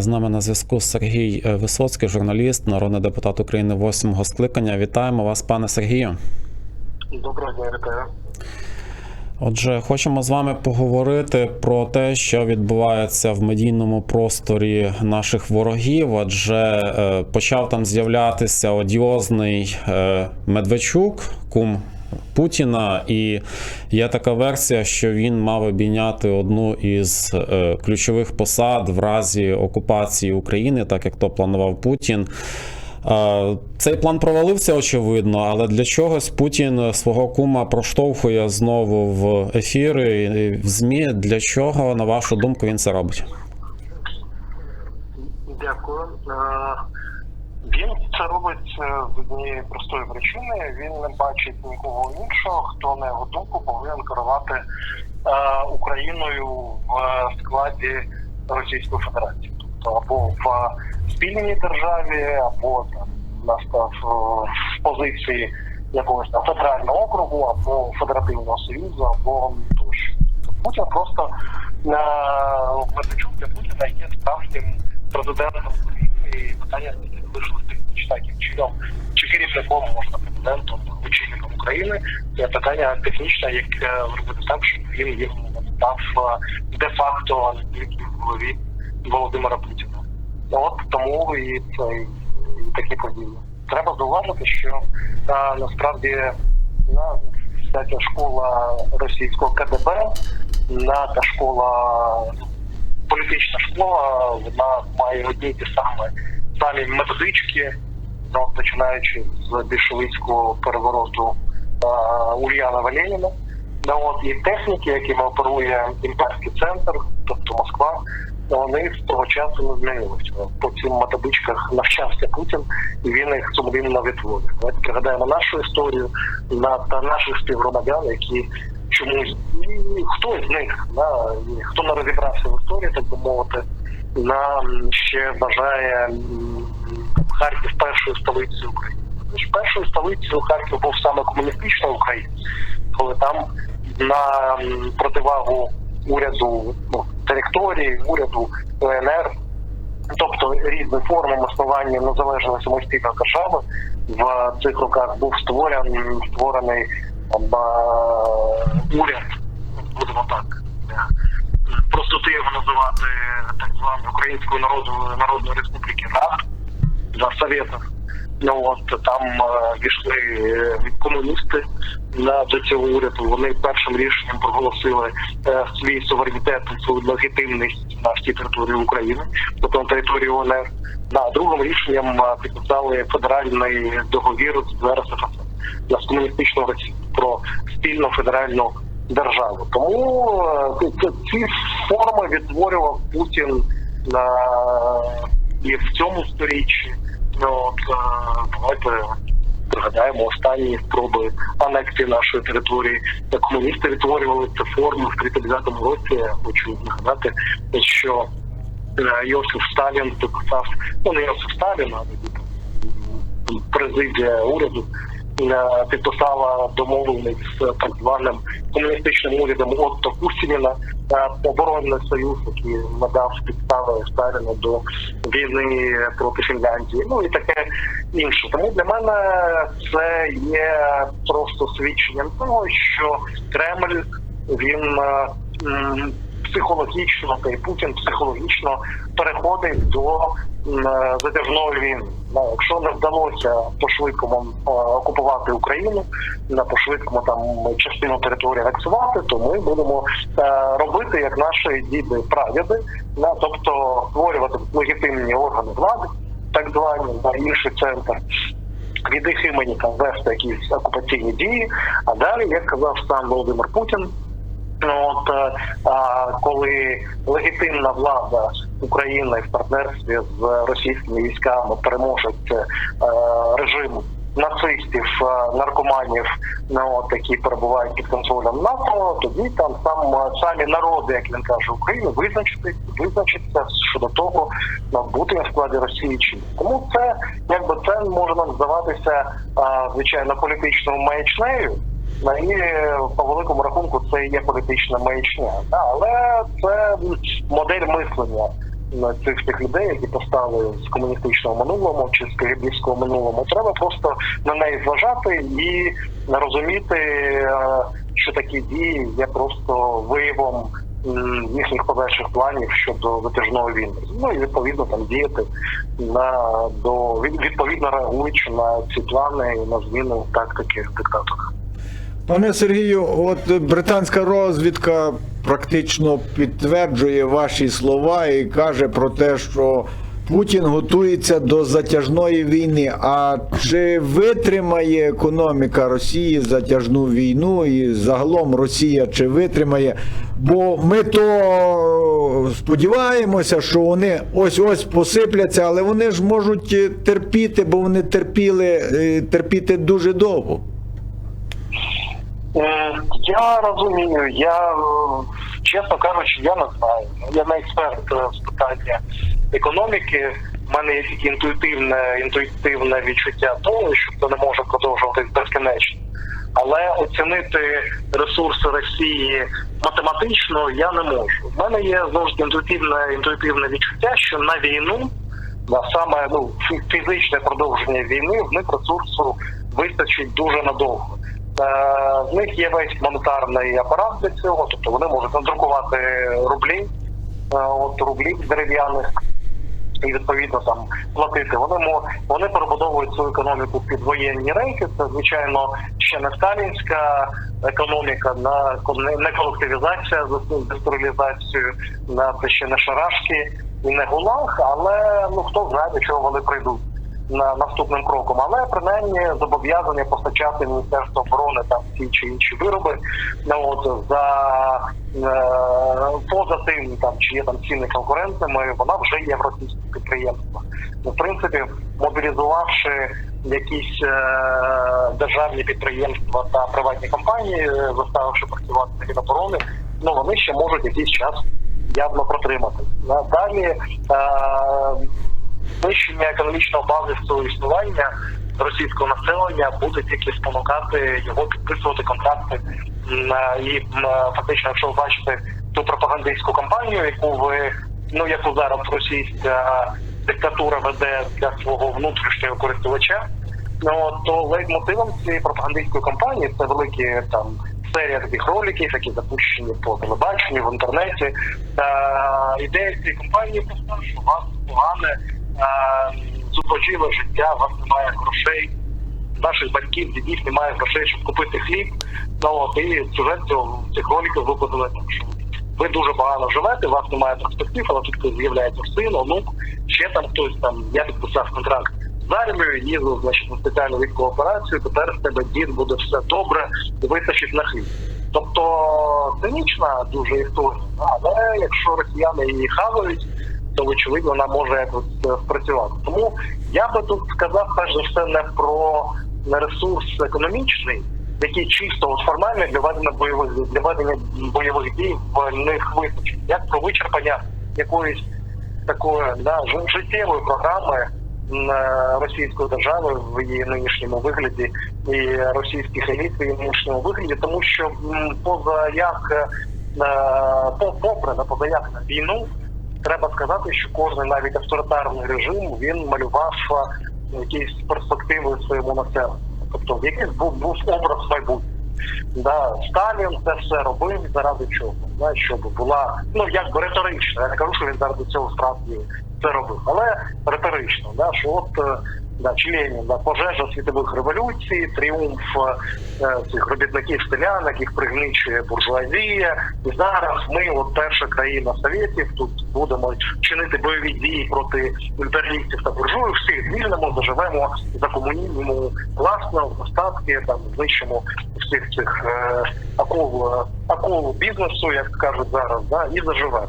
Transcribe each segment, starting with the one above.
З нами на зв'язку Сергій е, Висоцький, журналіст, народний депутат України восьмого скликання. Вітаємо вас, пане Сергію. Доброго дня, вітаю. Отже, хочемо з вами поговорити про те, що відбувається в медійному просторі наших ворогів. Адже е, почав там з'являтися одіозний е, Медведчук, кум Путіна, і є така версія, що він мав обійняти одну із е, ключових посад в разі окупації України, так як то планував Путін. Е, Цей план провалився, очевидно, але для чогось Путін свого кума проштовхує знову в ефіри в ЗМІ. Для чого, на вашу думку, він це робить? Дякую. Е, це робить е, з однієї простої причини. Він не бачить нікого іншого, хто на його думку повинен керувати е, Україною в складі Російської Федерації, тобто або в спільній державі, або там настав в позиції якогось там федерального округу, або федеративного союзу, або тощо. Путін просто е, Медведчук для Путіна є справжнім президентом і питання не технічно таким чином, чи керівником можна президентом, очільником України. Це питання технічне, яке робити так, щоб він їм став е, де-факто не тільки в голові Володимира Путіна. От тому і це і такі події. Треба зауважити, що а, насправді на вся ця школа російського КДБ, на та школа політична школа, вона має одні ті самі самі методички, ну, починаючи з більшовицького перевороту а, Ульяна Валеніна. Ну, от, і техніки, якими оперує імперський центр, тобто Москва, вони з того часу не змінилися. По цим методичках навчався Путін, і він їх сумлінно відтворює. Давайте пригадаємо нашу історію на та наших співгромадян, які чомусь і хтось з них, і хто не розібрався в історії, так би мовити, нам ще вважає м, Харків першою столицею України. Тож першою столицею Харків був саме комуністична Україна, коли там на противагу уряду ну, території, уряду УНР, тобто різні форми існування незалежної самостійної держави в цих роках був створений створений там, уряд, будемо так. е, Простоти його називати так званою Українською народною народною республіки РАД за Советів. Ну от там е, війшли е, комуністи на до цього уряду. Вони першим рішенням проголосили е, свій суверенітет, свою легітимність на всій території України, тобто на території УНР. На другим рішенням е, підписали федеральний договір з РСФСР з комуністичного Росії про спільну федеральну державу. Тому е, ці форми відтворював Путін на і в цьому сторіччі. Ну е, давайте пригадаємо останні спроби анексії нашої території. Комуністи відтворювали цю форму в 39-му році. Хочу нагадати, що е, Йосиф Сталін підписав, ну не Йосиф Сталін, а президія уряду підписала домовленість з так званим комуністичним урядом Отто Кусініна е, оборонний союз, який надав підстави Сталіну до війни проти Фінляндії. Ну і таке інше. Тому для мене це є просто свідченням того, що Кремль він е, психологічно та й Путін психологічно переходить до затяжної війни. Ну, Якщо не вдалося по швидкому е, окупувати Україну, на по швидкому там частину території анексувати, то ми будемо е, робити як наші діди прадіди, тобто створювати легітимні органи влади, так звані на інший центр. Від їх імені там вести якісь окупаційні дії, а далі, як казав сам Володимир Путін, Ну, От е, а, коли легітимна влада України в партнерстві з російськими військами переможуть е, режим нацистів, е, наркоманів, ну, от, які перебувають під контролем НАТО, тоді там сам самі народи, як він каже, України визначити визначиться щодо того, бути в складі Росії чи. Тому це якби це може нам здаватися звичайно політичною маячнею. І по великому рахунку це є політична маячня. Але це модель мислення на цих цих людей, які постали з комуністичного минулого чи з кирибівського минулого. Треба просто на неї зважати і розуміти, е, що такі дії є просто виявом їхніх подальших планів щодо затяжної війни. Ну і відповідно там діяти на до від- відповідно реагуючи на ці плани і на зміну тактики диктатора. Пане Сергію, от британська розвідка практично підтверджує ваші слова і каже про те, що Путін готується до затяжної війни. А чи витримає економіка Росії затяжну війну і загалом Росія чи витримає? Бо ми то сподіваємося, що вони ось ось посипляться, але вони ж можуть терпіти, бо вони терпіли е, терпіти дуже довго. Е, Я розумію, я е, чесно кажучи, я не знаю. Я не експерт е, з питання економіки. У мене є інтуїтивне, інтуїтивне відчуття того, що це не може продовжуватись безкінечно. Але оцінити ресурси Росії математично я не можу. У мене є знову ж інтуїтивне, інтуїтивне відчуття, що на війну, на саме ну фі- фізичне продовження війни, в них ресурсу вистачить дуже надовго. Е, В них є весь монетарний апарат для цього, тобто вони можуть надрукувати рублі, е, от рублів дерев'яних і відповідно там платити. Вони вони перебудовують свою економіку під воєнні рейки. Це звичайно ще не сталінська економіка, на не- колективізація з індустріалізацією, на це ще не шарашки і не гулаг, але ну хто знає, до чого вони прийдуть. На наступним кроком, але принаймні зобов'язання постачати Міністерство оборони там ті чи інші вироби. Ну от за е, поза тим, там чи є там ціни конкурентними, вона вже є в російських підприємствах. Ну, в принципі, мобілізувавши якісь е, державні підприємства та приватні компанії, е, заставивши працювати на Міноборони, ну вони ще можуть якийсь час явно протримати. Далі е, знищення економічного базису існування російського населення буде тільки спонукати його підписувати контракти е, і фактично, якщо ви бачите ту пропагандистську кампанію, яку ви ну яку зараз російська диктатура веде для свого внутрішнього користувача. Ну то лейтмотивом цієї пропагандистської кампанії це великі там серія таких роликів, які запущені по телебаченню в інтернеті. Та ідея цієї кампанії просто, що у вас погане е, зубожіле життя, у вас немає грошей, наших батьків, дідів немає грошей, щоб купити хліб. Ну от і сюжет цього цих роликів викладали так, що ви дуже погано живете, у вас немає перспектив, але тут з'являється син, онук, ще там хтось там. Я підписав контракт з армією, їздив значить, на спеціальну військову операцію. Тепер з тебе дід буде все добре, вистачить на хліб. Тобто цинічна дуже історія, але якщо росіяни її хавають, то вочевидь вона може якось е, спрацювати. Тому я би тут сказав перш за все не про не ресурс економічний, який чисто от формально для ведення бойових для ведення бойових дій в них вистачить, як про вичерпання якоїсь такої да, жи- життєвої програми е, російської держави в її нинішньому вигляді і російських еліт в її нинішньому вигляді, тому що поза як е, попри на поза як на війну, треба сказати, що кожен навіть авторитарний режим він малював е, якісь перспективи своєму населенню. Тобто якийсь був, був образ майбутнього. Да, Сталін це все робив заради чого? Да, щоб була ну якби риторично. Я не кажу, що він заради цього справді це робив, але риторично, да, що от е, да, чи да, пожежа світових революцій, тріумф е, цих робітників селян, яких пригничує буржуазія. І зараз ми, от перша країна совєтів, тут будемо чинити бойові дії проти імперіалістів та буржуїв, всіх звільнимо, заживемо за комунізму класно, в достатки, там знищимо всіх цих е, акул, е, акул бізнесу, як кажуть зараз, да, і заживемо.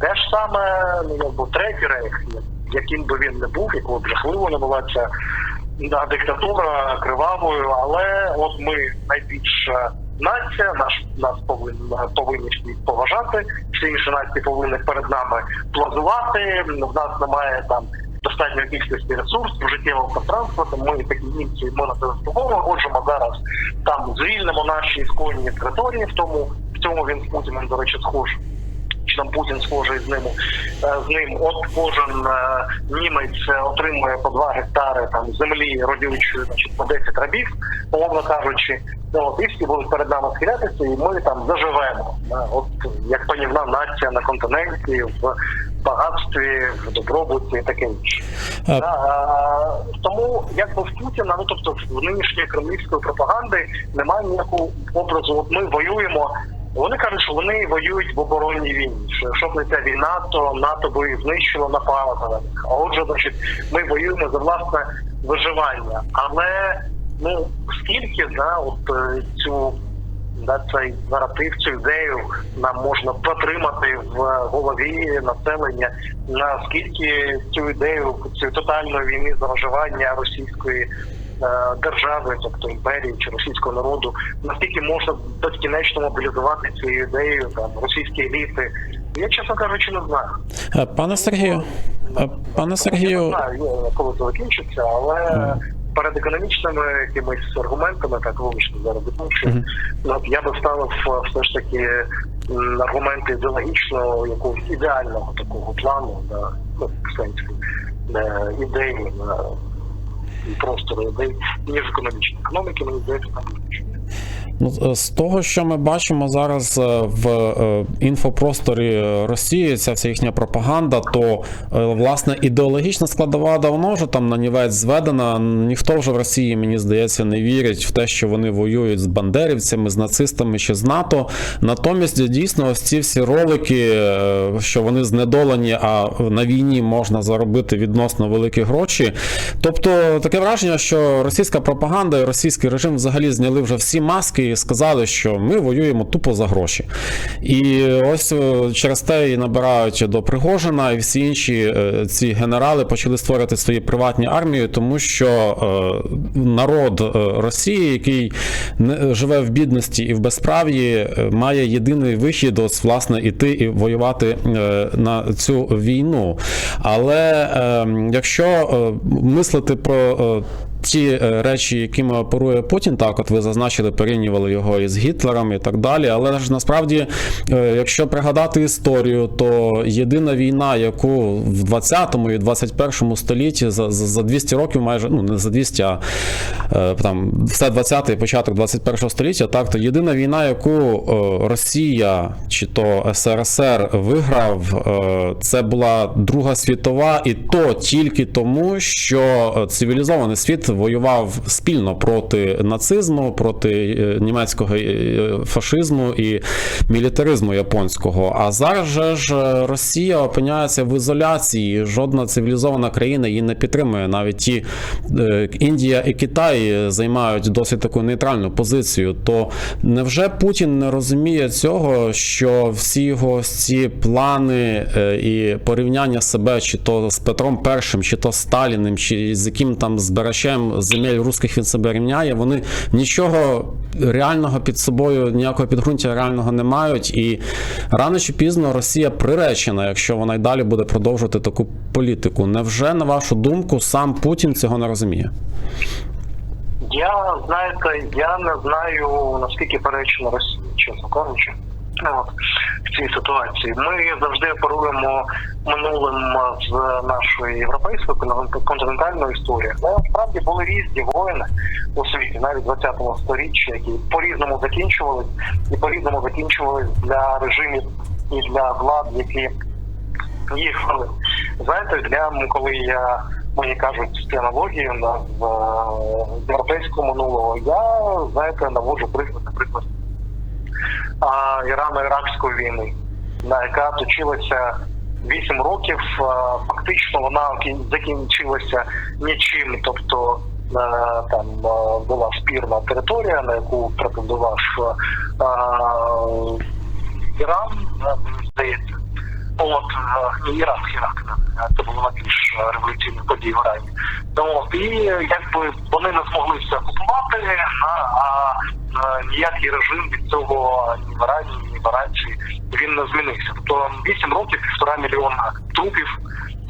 Те ж саме, ну якби третій рейх, яким би він не був, якого б жахливо не була ця да, диктатура кривавою, але от ми найбільша нація, наш нас повинні повинні всі поважати. Всі інші нації повинні перед нами плазувати. В нас немає там достатньої кількості ресурсів, життєвого пространства. Тому ми такі німці, ми на це заслуговуємо. Отжимо зараз там звільнимо наші ісконні території. В тому в цьому він з Путіним, до речі, схож. Чи там Путін схожий з ним е, з ним. От кожен е, німець отримує по 2 гектари там землі родючої, значить по 10 рабів, умовно кажучи. Ну, от, і всі будуть перед нами схилятися, і ми там заживемо. От як панівна нація на континенті в багатстві, в добробуті і таке інше. Е, тому якби в Путіна, ну тобто в нинішньої кремлівської пропаганди немає ніякого образу. От ми воюємо. Вони кажуть, що вони воюють в оборонній війні. Що якщо б не ця війна, то НАТО би знищило напало на них. А отже, значить, ми воюємо за власне виживання. Але ну скільки да, от е, цю да, цей наратив, цю ідею нам можна потримати в голові населення. Наскільки цю ідею цієї тотальної війни за виживання російської держави, тобто імперії чи російського народу, наскільки можна безкінечно мобілізувати цією ідеєю там російські еліти? Я чесно кажучи, не знаю. е, Пане Сергію, е, пане Я не знаю, коли це закінчиться, але перед економічними якимись аргументами, так вибачте, зараз Мгм. ну, от я би ставив е, все ж таки аргументи ідеологічного якогось ідеального такого плану, да, ну, в сенсі е, ідеї на простору ідей, ніж економічної. Економіки, мені здається, там з того, що ми бачимо зараз е, в е, інфопросторі Росії, ця вся їхня пропаганда, то е, власне ідеологічна складова давно вже там нанівець зведена. Ніхто вже в Росії, мені здається, не вірить в те, що вони воюють з бандерівцями, з нацистами чи з НАТО. Натомість дійсно ось ці всі ролики, що вони знедолені, а на війні можна заробити відносно великі гроші. Тобто таке враження, що російська пропаганда і російський режим взагалі зняли вже всі маски сказали, що ми воюємо тупо за гроші. І ось е, через те і набирають до Пригожина, і всі інші е, ці генерали почали створювати свої приватні армії, тому що е, народ Росії, який живе в бідності і в безправ'ї, має єдиний вихід, ось власне іти і воювати на цю війну. Але е, якщо мислити про ті е, речі, якими оперує Путін, так от ви зазначили, порівнювали його із Гітлером і так далі. Але ж насправді, е, якщо пригадати історію, то єдина війна, яку в 20-му і 21-му столітті за, за за 200 років, майже ну не за 200, а е, там все 20-й, початок 21-го століття, так то єдина війна, яку Росія чи то СРСР виграв, це була Друга світова, і то тільки тому, що цивілізований світ воював спільно проти нацизму, проти е, німецького е, фашизму і мілітаризму японського. А зараз же ж е, Росія опиняється в ізоляції. Жодна цивілізована країна її не підтримує. Навіть ті Індія і Китай займають досить таку нейтральну позицію. То невже Путін не розуміє цього, що всі його ці плани і порівняння себе чи то з Петром І, чи то Сталіним, чи з яким там збирачем земель русських він себе рівняє, вони нічого реального під собою, ніякого підґрунтя реального не мають. І рано чи пізно Росія приречена, якщо вона й далі буде продовжувати таку політику. Невже, на вашу думку, сам Путін цього не розуміє? Я знаєте, я не знаю наскільки перечина Росії, чесно кажучи. Ну, в цій ситуації ми завжди оперуємо минулим з нашої європейської континентальної історії. Але насправді були різні воїни у світі, навіть 20-го сторіччя, які по-різному закінчувались і по-різному закінчувались для режимів і для влад, які їх. Знаєте, для коли я мені кажуть аналогії на в е, європейського минулого, я знаєте наводжу приклад, наприклад, а, Ірано-Іракської війни, на яка точилася 8 років. Фактично вона закінчилася нічим, тобто. е, Там е, була спірна територія, на яку претендував е, Іран, здається. От ні, Ірак, Ірак, це була більш революційна подія в Ірані. Ну, От, і якби вони не змогли все окупувати, а, ніякий режим від цього ні в Ірані, ні в Іранці він не змінився. Тобто 8 років, півтора мільйона трупів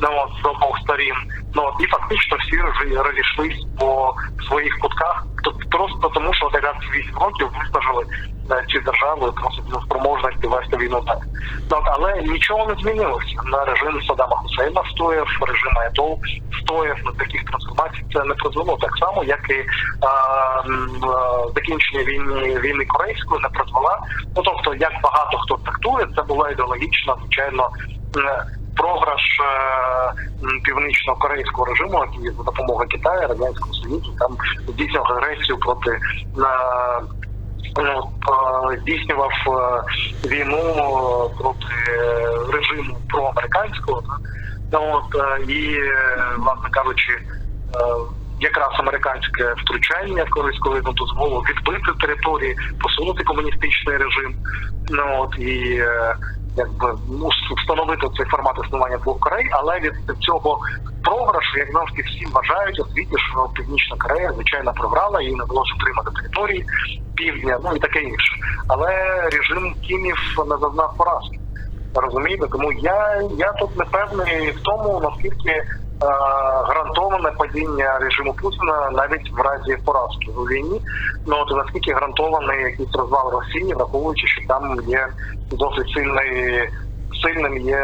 ну, з обох сторін. Ну і фактично всі розі- розійшлись по своїх кутках. Тобто просто тому, що от якраз 8 років виснажили е, ці держави просто до спроможності вести війну так. Ну, але нічого не змінилося. На режим Саддама Хусейна стояв, режим Айдол стояв на таких трансформацій. Це не призвело так само, як і а, а, закінчення війни війни корейської не призвела. Ну тобто, як багато хто трактує, це була ідеологічна, звичайно. Програш е, північно-корейського режиму, який за допомогою Китаю, радянського союзу, там здійснював агресію проти е, е, здійснював війну проти режиму проамериканського. Ну, от, і, власне кажучи, якраз американське втручання в корейську війну дозволило відбити території, посунути комуністичний режим. Ну от і якби ну встановити цей формат існування двох Корей, але від цього програшу, як завжди всі вважають у світі, що Північна Корея звичайно програла, їй не було отримати території півдня, ну і таке інше. Але режим Кімів не зазнав поразки. Розумієте, тому я, я тут не певний в тому, наскільки гарантоване падіння режиму Путіна навіть в разі поразки у війні. Ну от наскільки гарантований якийсь розвал Росії, враховуючи, що там є досить сильний сильним є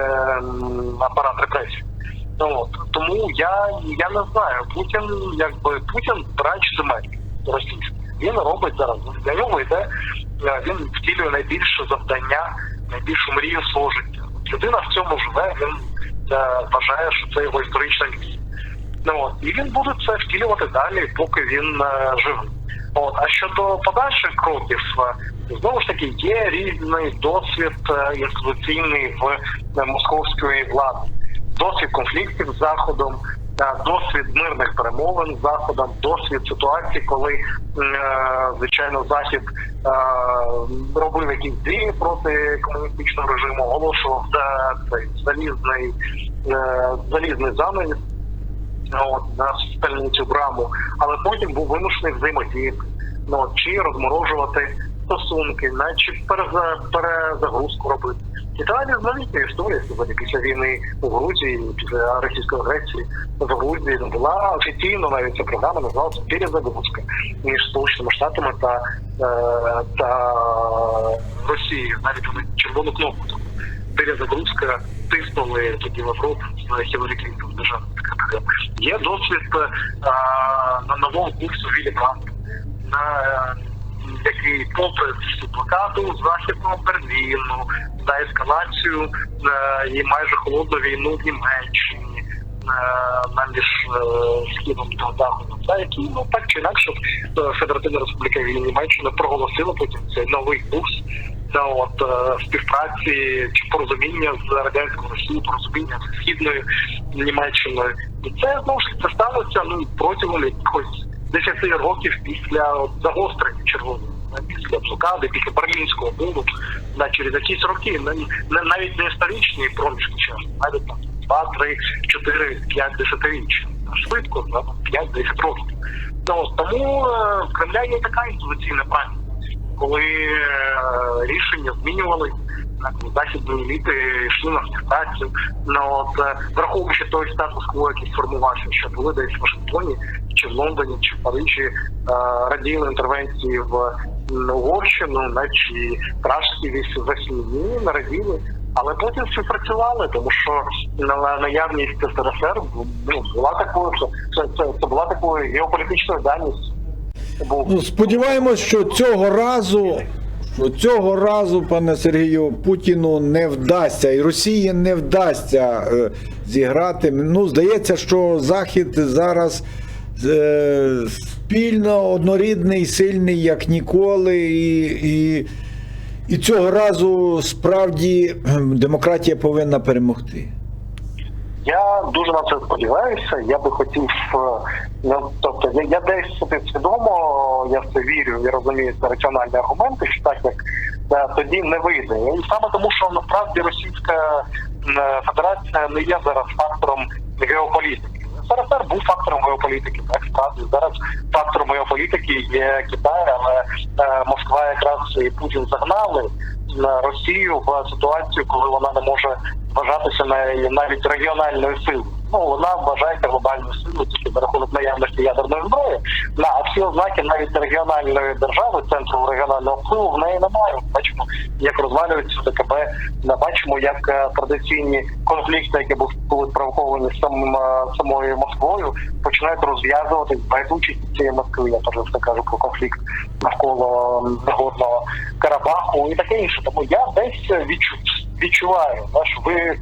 апарат репресій. Ну от тому я, я не знаю. Путін, якби Путін брач земель російський. Він робить зараз. Для нього йде е, він втілює найбільше завдання, найбільшу мрію свого життя. Людина в цьому живе. Він е, вважає, що це його історична місія. Ну і він буде це втілювати далі, поки він е, живий. От а щодо подальших кроків, е, знову ж таки є різний досвід е, інституційний в е, московської влади, досвід конфліктів з заходом. Е, Досвід мирних перемовин з заходом, досвід ситуації, коли е, звичайно захід е, робив якісь дії проти комуністичного режиму, оголошував за цей залізний е, залізний занавіс от, на спільницю браму, але потім був вимушений взаємодіяти, ну, чи розморожувати стосунки, на- чи перезагрузку робити. І далі новітня історія сьогодні після війни у Грузії, після російської агресії в Грузії була офіційно навіть ця програма називалася перезагрузка між Сполученими Штатами та, е, та Росією. Навіть вони червону кнопку перезагрузка тиснули тоді Лавров з Хіларі Клінтон державним секретарем. Є досвід е, на новому курсу Вілі Бранта, на е, який попри всю блокаду західного Берліну, за ескалацію е, і майже холодну війну в Німеччині. е, На між е, східом та заходом, та які ну так чи інакше Федеративна Республіка Німеччина проголосила потім цей новий курс та от співпраці чи порозуміння з радянською Росією, порозуміння з східною Німеччиною, і це знову ж таки сталося ну протягом якихось 10 років після загострення червоного. Після блокади, після берлінського муру, да, через якісь роки, навіть не історичні проміжки часу, навіть там 2, 3, 4, 5 десятиріччя. Швидко, да, 5-10 років. Ну, тому е, в Кремля є така інституційна пам'ять коли е, рішення змінювали, західні еліти йшли на співпрацю. Ну, от, е, враховуючи той статус-кво, який сформувався, що були десь в Вашингтоні, чи в Лондоні, чи в Парижі, е, раділи інтервенції в Угорщину, на чи пражські військ Ні, не раділи. Але потім співпрацювали, тому що на- наявність СРСР ну, була такою, це, це, це була такою геополітичною даністю. Ну, сподіваємось, що цього разу, що цього разу, пане Сергію, Путіну не вдасться, і Росії не вдасться е, зіграти. Ну, здається, що Захід зараз е, спільно однорідний, сильний, як ніколи, і, і, і цього разу справді демократія повинна перемогти. Я дуже на це сподіваюся. Я би хотів, е, ну тобто, я, я десь собі свідомо, я в це вірю, я розумію це раціональні аргументи, що так як е, тоді не вийде. І саме тому, що насправді Російська е, Федерація не є зараз фактором геополітики. СРСР був фактором геополітики, так справді зараз фактором геополітики є Китай, але е, Москва якраз і Путін загнали на Росію в ситуацію, коли вона не може вважатися на- навіть регіональною силою. ну вона вважається глобальною силою тільки за рахунок наявності ядерної зброї. На а всі ознаки навіть регіональної держави, центру регіонального впливу в неї немає. Бачимо, як розвалюється ДКБ. Бачимо, як е, традиційні конфлікти, які були спровоковані самим е, самою Москвою, починають розв'язуватись без участі цієї Москви. Я теж все кажу про конфлікт навколо негодного Карабаху і таке інше. Тому я десь відчу, відчуваю, що ви е,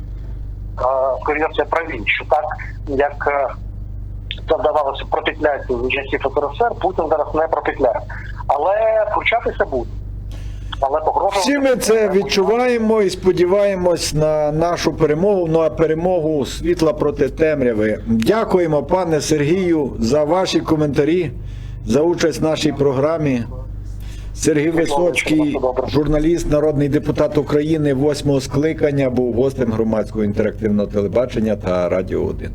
скоріше все праві, що так як е, це вдавалося пропетляти з часів СРСР, Путін зараз не пропетляє. Але втручатися буде. Але погрожувати... Всі ми це відчуваємо і сподіваємось на нашу перемогу, ну а перемогу світла проти темряви. Дякуємо, пане Сергію, за ваші коментарі, за участь в нашій програмі. Сергій Висоцький, журналіст, народний депутат України восьмого скликання, був гостем громадського інтерактивного телебачення та Радіо 1.